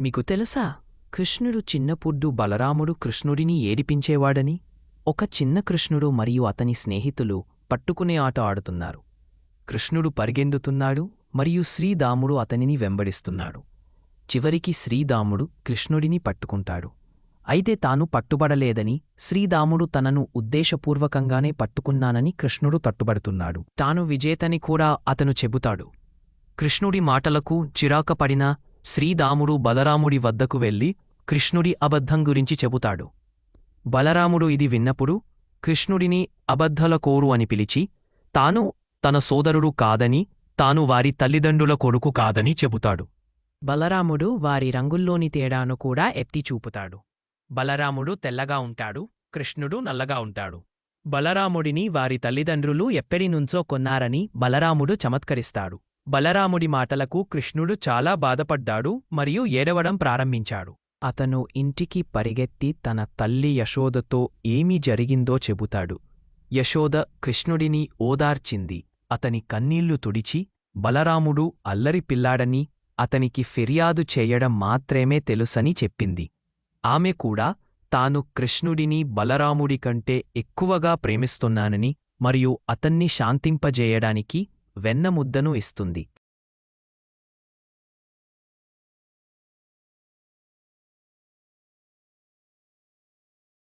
మీకు తెలుసా? కృష్ణుడు చిన్నపుడ్డు బలరాముడు కృష్ణుడిని ఏడిపించేవాడని ఒక చిన్న కృష్ణుడు మరియు అతని స్నేహితులు పట్టుకునే ఆట ఆడుతున్నారు. కృష్ణుడు పరిగెందుతున్నాడు మరియు శ్రీదాముడు అతనిని వెంబడిస్తున్నాడు. చివరికి శ్రీదాముడు కృష్ణుడిని పట్టుకుంటాడు. అయితే తాను పట్టుబడలేదని శ్రీదాముడు తనను ఉద్దేశపూర్వకంగానే పట్టుకున్నానని కృష్ణుడు తట్టుబడుతున్నాడు. తాను విజేతని కూడా అతను చెబుతాడు. కృష్ణుడి మాటలకు చిరాకపడిన శ్రీదాముడు బలరాముడి వద్దకు వెళ్ళి కృష్ణుడి అబద్ధం గురించి చెబుతాడు. బలరాముడు ఇది విన్నప్పుడు కృష్ణుడిని అబద్ధల కోరు అని పిలిచి తాను తన సోదరుడు కాదని తాను వారి తల్లిదండ్రుల కొడుకు కాదని చెబుతాడు. బలరాముడు వారి రంగుల్లోని తేడాను కూడా ఎత్తి చూపుతాడు. బలరాముడు తెల్లగా ఉంటాడు కృష్ణుడు నల్లగా ఉంటాడు. బలరాముడిని వారి తల్లిదండ్రులు ఎప్పటినుంచో కొన్నారని బలరాముడు చమత్కరిస్తాడు. బలరాముడి మాటలకు కృష్ణుడు చాలా బాధపడ్డాడు మరియు ఏడవడం ప్రారంభించాడు. అతను ఇంటికి పరిగెత్తి తన తల్లి యశోదతో ఏమీ జరిగిందో చెబుతాడు. యశోద కృష్ణుడిని ఓదార్చింది. అతని కన్నీళ్ళు తుడిచి బలరాముడు అల్లరి పిల్లాడని అతనికి ఫిర్యాదు చేయడం మాత్రమే తెలుసని చెప్పింది. ఆమె కూడా తాను కృష్ణుడిని బలరాముడి కంటే ఎక్కువగా ప్రేమిస్తున్నానని మరియు అతన్ని శాంతింపజేయడానికి వెన్నముద్దను ఇస్తుంది.